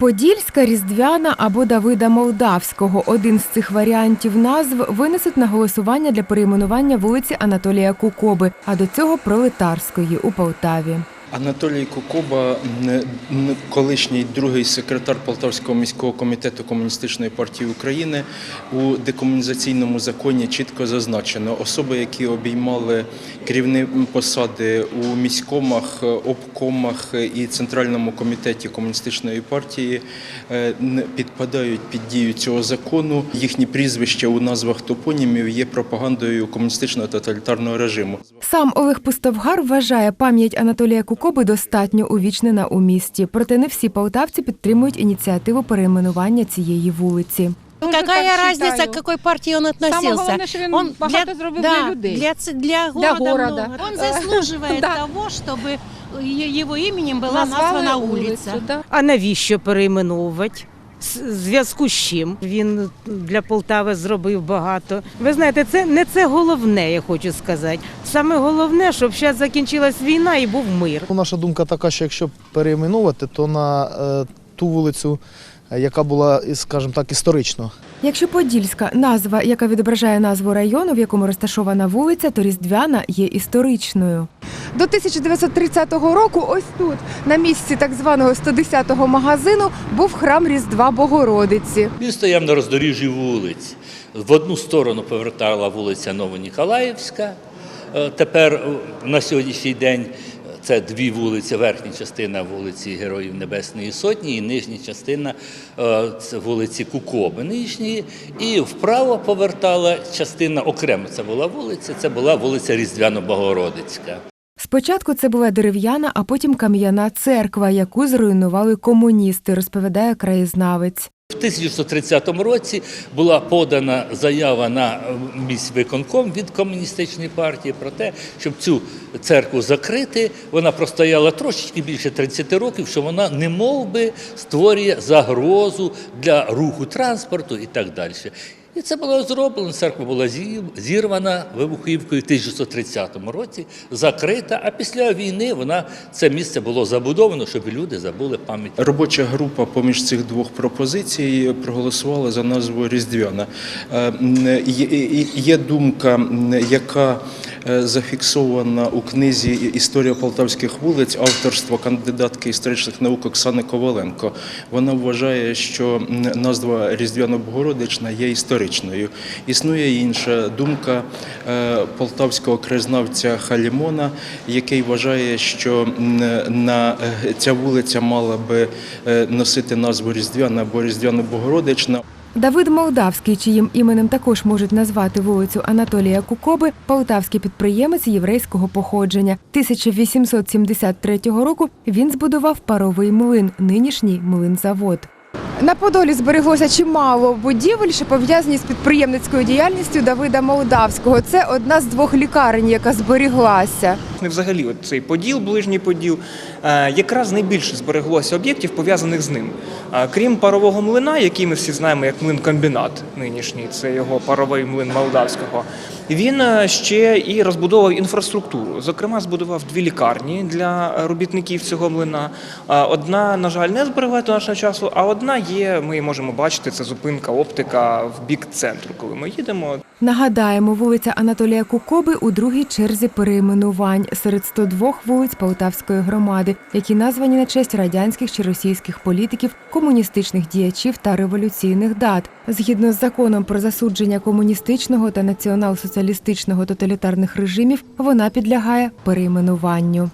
Подільська, Різдвяна або Давида Молдавського. Один з цих варіантів назв винесуть на голосування для перейменування вулиці Анатолія Кукоби, а до цього пролетарської у Полтаві. Анатолій н- колишній другий секретар Полтавського міського комітету Комуністичної партії України, у декомунізаційному законі чітко зазначено особи, які обіймали керівні посади у міськомах, обкомах і центральному комітеті комуністичної партії, е, підпадають під дію цього закону. Їхні прізвища у назвах топонімів є пропагандою комуністичного тоталітарного режиму. Сам Олег Пустовгар вважає пам'ять Анатолія Кукоби достатньо увічнена у місті. Проте не всі полтавці підтримують ініціативу перейменування цієї вулиці. Какая разница, к какой партии он относился? Він багато зробив для людей. Для, ц- для города. города. много. Он заслуживает Да. того, чтобы е- его именем была Назвали названа вулицю, улица. да. А навіщо перейменовувати? З- в Зв'язку з чим він для Полтави зробив багато. Ви знаєте, це не це головне, я хочу сказати. Саме головне, щоб зараз закінчилась війна і був мир. Ну, Наша думка така, що якщо перейменувати, то на е, ту вулицю, е, яка була, скажімо так, історично. Якщо Подільська назва, яка відображає назву району, в якому розташована вулиця, то Різдвяна є історичною. До 1930 року ось тут, на місці так званого 110-го магазину, був храм Різдва Богородиці. Він стояв на роздоріжжі вулиць. В одну сторону повертала вулиця Новоніколаївська. Е, Тепер е, на сьогоднішній день це дві вулиці, верхня частина вулиці Героїв Небесної Сотні і нижня частина е, це вулиці Кукоби нижньої. І вправо повертала частина окремо. Це була вулиця, це була вулиця Різдвяно-Богородицька. Спочатку це була дерев'яна, а потім кам'яна церква, яку зруйнували комуністи, розповідає краєзнавець. В 1930 році була подана заява на е, міськвиконком від комуністичної партії про те, щоб цю церкву закрити. Вона простояла трошечки більше 30 років, що вона не мов би створює загрозу для руху транспорту і так далі. І це було зроблено. Церква була зі- зірвана вибухівкою в 1930 році, закрита. А після війни вона це місце було забудовано, щоб люди забули пам'ять Робоча група поміж цих двох пропозицій проголосувала за назву Різдвяна. Е, Є, є- думка, яка е, зафіксована у книзі Історія полтавських вулиць авторства кандидатки історичних наук Оксани Коваленко. Вона вважає, що назва Різдвяно-Богородична є історичною. Існує інша думка е, полтавського краєзнавця Халімона, який вважає, що на е, ця вулиця мала би е, носити назву Різдвяна або Різдвяно-Богородична. Давид Молдавський, чиїм іменем також можуть назвати вулицю Анатолія Кукоби, полтавський підприємець єврейського походження. 1873 року він збудував паровий млин, нинішній млинзавод. На Подолі збереглося чимало будівель, що пов'язані з підприємницькою діяльністю Давида Молдавського. Це одна з двох лікарень, яка зберіглася. Не взагалі, от цей поділ, ближній поділ, е, якраз найбільше збереглося об'єктів пов'язаних з ним. Е, Крім парового млина, який ми всі знаємо як млин-комбінат нинішній, це його паровий млин Молдавського. Він е, ще і розбудовував інфраструктуру. Зокрема, збудував дві лікарні для робітників цього млина. Одна, на жаль, не зберегла до нашого часу, а одна є. Ми можемо бачити. Це зупинка оптика в бік центру, коли ми їдемо. Нагадаємо, вулиця Анатолія Кукоби у другій черзі перейменувань серед 102 вулиць Полтавської громади, які названі на честь радянських чи російських політиків, комуністичних діячів та революційних дат. Згідно з законом про засудження комуністичного та націонал-соціалістичного тоталітарних режимів, вона підлягає перейменуванню.